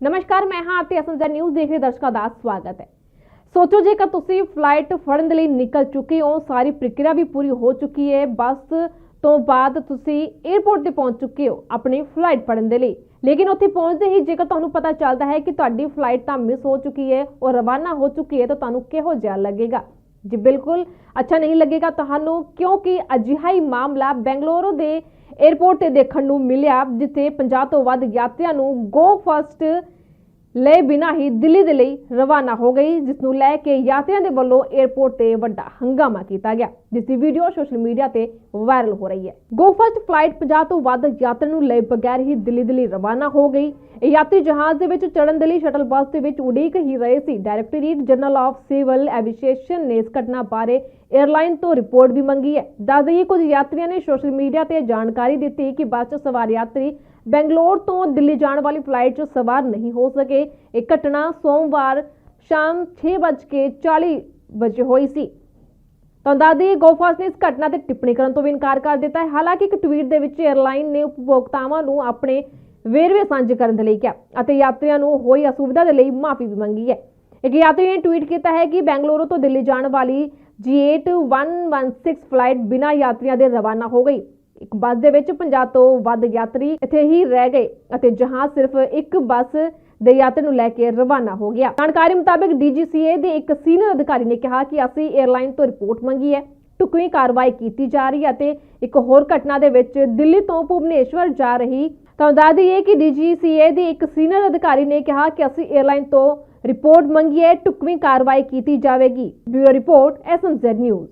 ਨਮਸਕਾਰ, ਮੈਂ ਹਾਂ ਆਰਤੀ ਅਸੰਜਾ ਨਿਊਜ਼ ਦੇਖ ਰਹੇ ਦਰਸ਼ਕਾਂ ਦਾ ਸਵਾਗਤ ਹੈ। ਸੋਚੋ, ਜੇਕਰ ਤੁਸੀਂ ਫਲਾਈਟ ਫੜਨ ਦੇ ਲਈ ਨਿਕਲ ਚੁੱਕੇ ਹੋ, ਸਾਰੀ ਪ੍ਰਕਿਰਿਆ ਵੀ ਪੂਰੀ ਹੋ ਚੁੱਕੀ ਹੈ, ਬੱਸ ਤੋਂ ਬਾਅਦ ਤੁਸੀਂ 에ਅਰਪੋਰਟ ਤੇ ਪਹੁੰਚ ਚੁੱਕੇ ਹੋ ਆਪਣੀ ਫਲਾਈਟ ਫੜਨ ਦੇ ਲਈ। ਲੇਕਿਨ ਉੱਥੇ ਪਹੁੰਚਦੇ ਹੀ ਜੇਕਰ ਤੁਹਾਨੂੰ ਪਤਾ ਚੱਲਦਾ ਹੈ ਕਿ ਤੁਹਾਡੀ ਫਲਾਈਟ ਤਾਂ ਮਿਸ ਹੋ ਚੁੱਕੀ ਹੈ ਔਰ ਰਵਾਨਾ ਹੋ ਚੁੱਕੀ ਹੈ, ਤਾਂ ਤੁਹਾਨੂੰ ਕਿਹੋ ਜਿਹਾ ਲੱਗੇਗਾ? ਜੀ ਬਿਲਕੁਲ ਅੱਛਾ ਨਹੀਂ ਲੱਗੇਗਾ ਤੁਹਾਨੂੰ, ਕਿਉਂਕਿ ਅਜਿਹਾ ਹੀ ਮਾਮਲਾ ਬੈਂਗਲੁਰੂ ਦੇ 에ਅਰਪੋਰਟ ਤੇ ਦੇਖਣ ਨੂੰ ਮਿਲਿਆ, ਜਿੱਥੇ 50 ਤੋਂ ਵੱਧ ਯਾਤਰੀਆਂ ਨੂੰ ਗੋ ਫਸਟ ਲਏ ਬਿਨਾਂ ਹੀ ਦਿੱਲੀ ਦੇ ਲਈ ਰਵਾਨਾ ਹੋ ਗਈ, ਜਿਸ ਨੂੰ ਲੈ ਕੇ ਯਾਤਰੀਆਂ ਦੇ ਵੱਲੋਂ 에ਅਰਪੋਰਟ ਤੇ ਵੱਡਾ ਹੰਗਾਮਾ ਕੀਤਾ ਗਿਆ, ਜਿਸ ਦੀ ਵੀਡੀਓ ਸੋਸ਼ਲ ਮੀਡੀਆ ਤੇ ਵਾਇਰਲ ਹੋ ਰਹੀ ਹੈ। ਗੋ ਫਸਟ ਫਲਾਈਟ 50 ਤੋਂ ਵੱਧ ਯਾਤਰੀਆਂ ਨੂੰ ਲਏ ਬਗੈਰ ਹੀ ਦਿੱਲੀ ਦੇ ਲਈ ਰਵਾਨਾ ਹੋ ਗਈ। ਇਹ ਯਾਤਰੀ ਜਹਾਜ਼ ਦੇ ਵਿੱਚ ਚੜਨ ਦੇ ਲਈ ਸ਼ਟਲ ਬੱਸ ਦੇ ਵਿੱਚ ਉਡੀਕ ਹੀ ਰਹੇ ਸੀ। Directorate general of civil aviation ਨੇ ਇਸ ਘਟਨਾ ਬਾਰੇ 에ਅਰਲਾਈਨ ਤੋਂ ਰਿਪੋਰਟ ਵੀ ਮੰਗੀ ਹੈ। ਦੱਸ ਦਈਏ, ਕੁਝ ਯਾਤਰੀਆਂ ਨੇ ਸੋਸ਼ਲ ਮੀਡੀਆ ਤੇ ਜਾਣਕਾਰੀ ਦਿੱਤੀ ਕਿ ਬੱਸ 'ਚ ਸਵਾਰ ਯਾਤਰੀ ਬੈਂਗਲੌਰ ਤੋਂ ਦਿੱਲੀ ਜਾਣ ਵਾਲੀ ਫਲਾਈਟ 'ਚ ਸਵਾਰ ਨਹੀਂ ਹੋ ਸਕੇ। ਇਹ ਘਟਨਾ ਸੋਮਵਾਰ ਸ਼ਾਮ 6:40 ਵਜੇ ਹੋਈ ਸੀ। ਤਾਂ ਦਾਦੀ ਗੋਫਾਸ ਨੇ ਇਸ ਘਟਨਾ ਤੇ ਟਿੱਪਣੀ ਕਰਨ ਤੋਂ ਵੀ ਇਨਕਾਰ ਕਰ ਦਿੱਤਾ ਹੈ। ਹਾਲਾਂਕਿ ਇੱਕ ਟਵੀਟ ਦੇ ਵਿੱਚ 에ਅਰਲਾਈਨ ਨੇ ਉਪਭੋਗਤਾਵਾਂ ਨੂੰ ਆਪਣੇ ਵੇਰਵੇ ਸਾਂਝੇ ਕਰਨ ਦੇ ਲਈ ਕਿਹਾ ਅਤੇ ਯਾਤਰੀਆਂ ਨੂੰ ਹੋਈ ਅਸੁਵਿਧਾ ਦੇ ਲਈ ਮਾਫੀ ਵੀ ਮੰਗੀ ਹੈ। ਇੱਕ ਯਾਤਰੀ ਨੇ ਟਵੀਟ ਕੀਤਾ ਹੈ ਕਿ ਬੈਂਗਲੁਰੂ ਤੋਂ ਦਿੱਲੀ ਜਾਣ ਵਾਲੀ G8116 ਫਲਾਈਟ ਬਿਨਾਂ ਯਾਤਰੀਆਂ ਦੇ ਰਵਾਨਾ ਹੋ ਗਈ। ਇੱਕ ਬੱਸ ਦੇ ਵਿੱਚ 50 ਤੋਂ ਵੱਧ ਯਾਤਰੀ ਇੱਥੇ ਹੀ ਰਹਿ ਗਏ ਅਤੇ ਜਹਾਜ਼ ਸਿਰਫ ਇੱਕ ਬੱਸ ਦੇ ਯਾਤਰੀ ਨੂੰ ਲੈ ਕੇ ਰਵਾਨਾ ਹੋ ਗਿਆ। ਜਾਣਕਾਰੀ ਮੁਤਾਬਕ DGCA ਦੇ ਇੱਕ ਸੀਨੀਅਰ ਅਧਿਕਾਰੀ ਨੇ ਕਿਹਾ ਕਿ ਅਸੀਂ 에ਅਰਲਾਈਨ ਤੋਂ ਰਿਪੋਰਟ ਮੰਗੀ ਹੈ। ਟੁਕਵੀਂ ਕਾਰਵਾਈ ਕੀਤੀ ਜਾ ਰਹੀ ਹੈ ਅਤੇ ਇੱਕ ਹੋਰ ਘਟਨਾ ਦੇ ਵਿੱਚ ਦਿੱਲੀ ਤੋਂ ਭੁਵਨੇਸ਼ਵਰ ਜਾ ਰਹੀ ਤਾਂ ਦੱਸ ਦਈਏ ਕਿ DGCA ਦੀ ਇੱਕ ਸੀਨੀਅਰ ਅਧਿਕਾਰੀ ਨੇ ਕਿਹਾ ਕਿ ਅਸੀਂ 에ਅਰਲਾਈਨ ਤੋਂ ਰਿਪੋਰਟ ਮੰਗੀ ਹੈ ਟੁਕਵੀਂ ਕਾਰਵਾਈ ਕੀਤੀ ਜਾਵੇਗੀ। Bureau report SMZ news